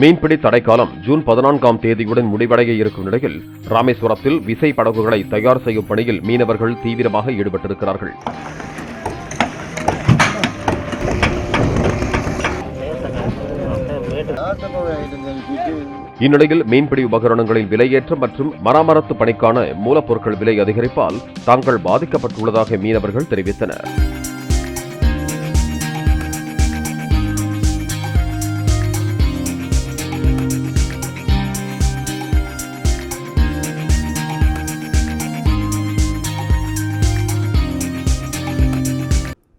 மீன்பிடி தடைக்காலம் ஜூன் பதினான்காம் தேதியுடன் முடிவடைய இருக்கும் நிலையில் ராமேஸ்வரத்தில் விசை படகுகளை தயார் செய்யும் பணியில் மீனவர்கள் தீவிரமாக ஈடுபட்டிருக்கிறார்கள். இந்நிலையில் மீன்பிடி உபகரணங்களின் விலையேற்றம் மற்றும் மராமரத்து பணிக்கான மூலப்பொருட்கள் விலை அதிகரிப்பால் தாங்கள் பாதிக்கப்பட்டுள்ளதாக மீனவர்கள் தெரிவித்தனர்.